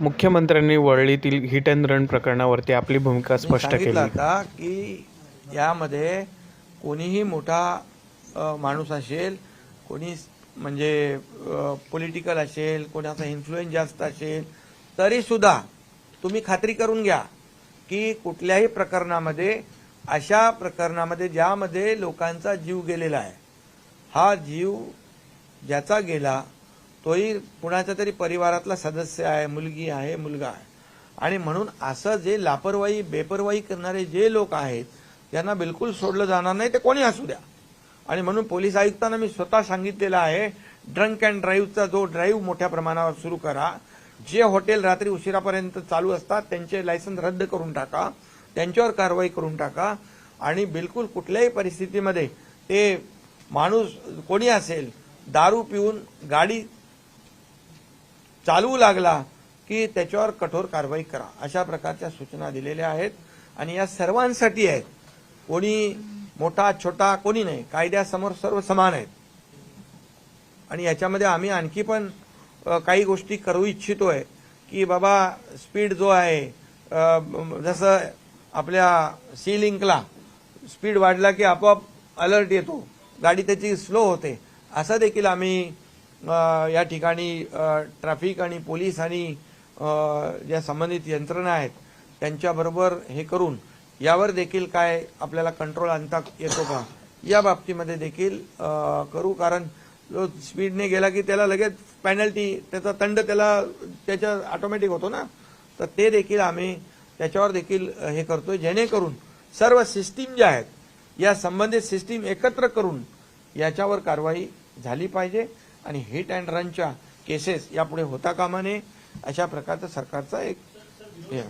मुख्यमंत्र्यांनी वरळीतील hit and run प्रकरणावरती आपली भूमिका स्पष्ट केली. आता की यामध्ये कोणीही मोठा माणूस असेल कोणी म्हणजे पॉलिटिकल असेल कोणाचा इन्फ्लुएन्स जास्त असेल तरी सुद्धा तुम्ही खात्री करून घ्या की कुठल्याही प्रकरणामध्ये अशा प्रकरणामध्ये ज्यामध्ये लोकांचा जीव गेलेला आहे हा जीव ज्याचा गेला तोही कुणाच्या तरी परिवारातला सदस्य आहे मुलगी आहे मुलगा आहे. आणि म्हणून असं जे लापरवाही बेपरवाही करणारे जे लोक आहेत त्यांना बिलकुल सोडलं जाणार नाही ते कोणी असू द्या. आणि म्हणून पोलीस आयुक्तांना मी स्वतः सांगितलेलं आहे ड्रंक अँड ड्राईव्हचा जो ड्राईव्ह मोठ्या प्रमाणावर सुरू करा. जे हॉटेल रात्री उशिरापर्यंत चालू असतात त्यांचे लायसन्स रद्द करून टाका. त्यांच्यावर कारवाई करून टाका. आणि बिलकुल कुठल्याही परिस्थितीमध्ये ते माणूस कोणी असेल दारू पिऊन गाडी चालवू लागला की त्याच्यावर कठोर कारवाई करा. अशा प्रकारच्या सूचना दिलेल्या आहेत आणि या सर्वांसाठी आहेत. कोणी मोठा छोटा कोणी नाही. कायद्यासमोर सर्व समान आहेत. आणि याच्यामध्ये आम्ही आणखी पण काही गोष्टी करू इच्छितोय की बाबा स्पीड जो आहे जसं आपल्या सी लिंकला स्पीड वाढला की आपोआप अलर्ट येतो. गाडी त्याची स्लो होते. असं देखील आम्ही या ठिकाणी ट्रॅफिक आणि पोलीस आणि ज्या संबंधित यंत्रणा आहेत त्यांच्याबरोबर हे करून यावर देखील काय आपल्याला कंट्रोल आणता येतो का? या बाबतीमध्ये देखील करू. कारण जो स्पीडने गेला की त्याला लगेच पॅनल्टी त्याचा दंड त्याला त्याच्या ऑटोमॅटिक होतो ना? तर ते देखील आम्ही त्याच्यावर देखील हे करतोय. जेणेकरून सर्व सिस्टीम ज्या आहेत या संबंधित सिस्टीम एकत्र करून याच्यावर कारवाई झाली पाहिजे. आणि हिट अँड रनच्या केसेस यापुढे होता कामा नये अशा प्रकारचा सरकारचा एक हे